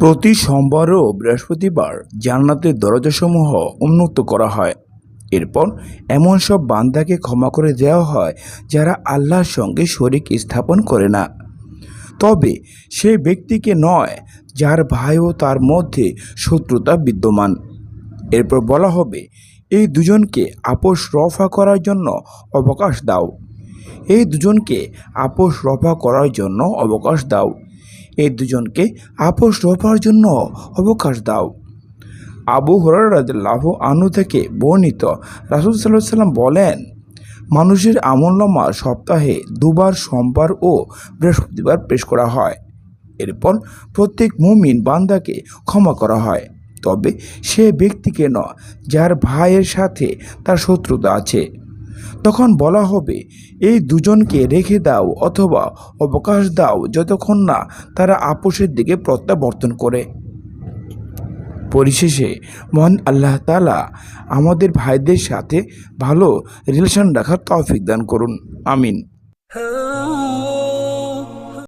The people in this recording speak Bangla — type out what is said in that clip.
প্রতি সোমবার ও বৃহস্পতিবার জান্নাতের দরজাসমূহ উন্মুক্ত করা হয়। এরপর এমন সব বান্দাকে ক্ষমা করে দেওয়া হয় যারা আল্লাহর সঙ্গে শরিক স্থাপন করে না। তবে সে ব্যক্তিকে নয়, যার ভাই ও তার মধ্যে শত্রুতা বিদ্যমান। এরপর বলা হবে, এই দুজনকে আপোষ রফা করার জন্য অবকাশ দাও। এই দুজনকে আপোষ রফা করার জন্য অবকাশ দাও। এই দুজনকে আপোষ রফার জন্য অবকাশ দাও। আবু হরারাহ আনু থেকে বর্ণিত রাসুল সাল্লাহ সাল্লাম বলেন, মানুষের আমল আমলনামা সপ্তাহে দুবার সোমবার ও বৃহস্পতিবার পেশ করা হয়। এরপর প্রত্যেক মুমিন বান্দাকে ক্ষমা করা হয়। তবে সে ব্যক্তিকে নয়, যার ভাইয়ের সাথে তার শত্রুতা আছে। তখন বলা হবে, এই দুজনকে রেখে দাও অথবা অবকাশ দাও যতক্ষণ না তারা আপোষের দিকে প্রত্যাবর্তন করে। পরিশেষে, মহান আল্লাহ তালা আমাদের ভাইদের সাথে ভালো রিলেশন রাখার তৌফিক দান করুন। আমিন।